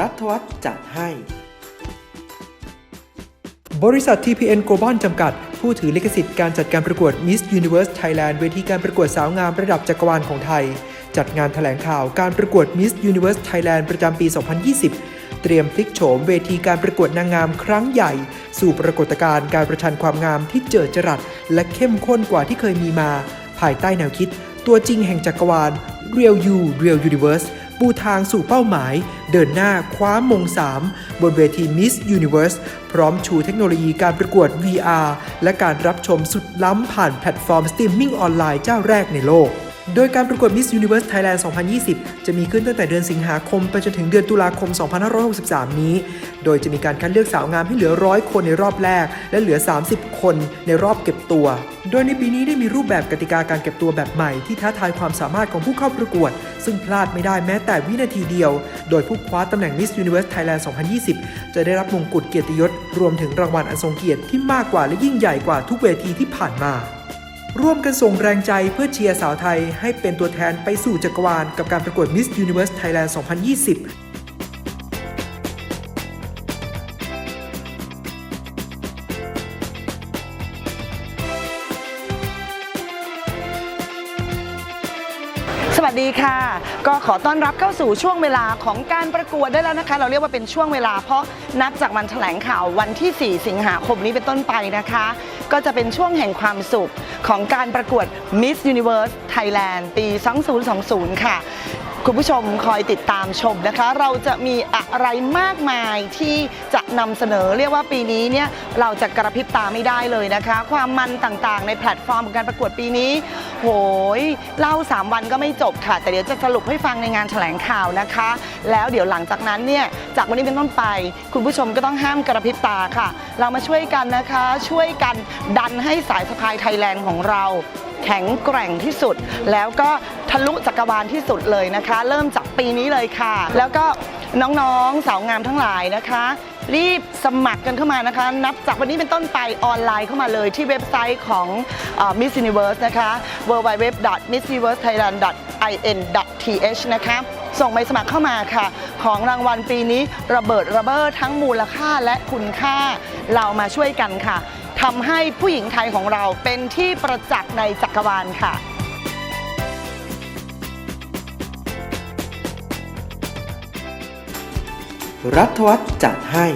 รัฐวัฒน์จัดให้ บริษัท TPN Global จำกัด ผู้ถือลิขสิทธิ์การจัดการประกวด Miss Universe Thailand เวทีการประกวดสาวงามระดับจักรวาลของไทย จัดงานแถลงข่าวการประกวด Miss Universe Thailand ประจำปี 2020เตรียมพลิกโฉมเวทีการประกวดนางงามครั้งใหญ่ สู่ปรากฏการณ์การประชันความงามที่เจิดจรัส และเข้มข้นกว่าที่เคยมีมา ภายใต้แนวคิด ตัวจริงแห่งจักรวาล Real You Real Universe ปูทางสู่เป้าหมาย เดินหน้าคว้ามง 3 บนเวที Miss Universe พร้อมชูเทคโนโลยีการประกวด VR และการรับชมสุดล้ำผ่านแพลตฟอร์มสตรีมมิ่งออนไลน์เจ้าแรกในโลก โดยการประกวด Miss Universe Thailand 2020 จะมีขึ้นตั้งแต่เดือนสิงหาคม ไปจนถึงเดือนตุลาคม 2563 นี้ โดยจะมีการคัดเลือกสาวงามให้เหลือร้อยคนในรอบแรก และเหลือ 30 คนในรอบเก็บตัว โดยในปีนี้ได้มีรูปแบบกติกาการเก็บตัวแบบใหม่ที่ท้าทายความสามารถของผู้เข้าประกวด ซึ่งพลาดไม่ได้แม้แต่วินาทีเดียว โดยผู้คว้าตำแหน่ง Miss Universe Thailand 2020 จะได้รับมงกุฎเกียรติยศ รวมถึงรางวัลอันทรงเกียรติที่มากกว่าและยิ่งใหญ่กว่าทุกเวทีที่ผ่านมา ร่วมกันส่งแรงใจเพื่อเชียร์สาวไทยให้เป็นตัวแทนไปสู่จักรวาลกับการประกวด Miss Universe Thailand 2020สวัสดีค่ะ ก็ขอต้อนรับเข้าสู่ช่วงเวลาของการประกวดได้แล้วนะคะ เราเรียกว่าเป็นช่วงเวลาเพราะนับจากวันแถลงข่าววันที่ 4 สิงหาคมนี้เป็นต้นไปนะคะ ก็จะเป็นช่วงแห่งความสุขของการประกวด Miss Universe Thailand ปี 2020 ค่ะ คุณผู้ชมคอยติดตามชมนะคะ เราจะมีอะไรมากมายที่ นำเสนอเรียกว่าปีนี้เนี่ยเราจะกระพริบตาไม่ได้เลยนะคะ ความมันต่างๆ ในแพลตฟอร์มของการประกวดปีนี้ โหยเล่า 3 วันก็ไม่จบค่ะ แต่เดี๋ยวจะสรุปให้ฟังในงานแถลงข่าวนะคะ แล้วเดี๋ยวหลังจากนั้นเนี่ยจากวันนี้เป็นต้นไป คุณผู้ชมก็ต้องห้ามกระพริบตาค่ะ เรามาช่วยกันนะคะ ช่วยกันดันให้สายสะพายไทยแลนด์ของเราแข็งแกร่งที่สุด แล้วก็ทะลุจักรวาลที่สุดเลยนะคะ เริ่มจากปีนี้เลยค่ะ แล้วก็ น้องๆ สาวงามทั้งหลายนะคะ รีบสมัครกันเข้ามานะคะ นับจากวันนี้เป็นต้นไปออนไลน์เข้ามาเลยที่เว็บไซต์ของ Miss Universe นะคะ www.missuniversethailand.in.th นะคะส่งใบสมัครเข้ามาค่ะ ของรางวัลปีนี้ระเบิดระเบ้อทั้งมูลค่าและคุณค่าเรามาช่วยกันค่ะทำให้ผู้หญิงไทยของเราเป็นที่ประจักษ์ในจักรวาลค่ะ รัฐวัฒน์จัดให้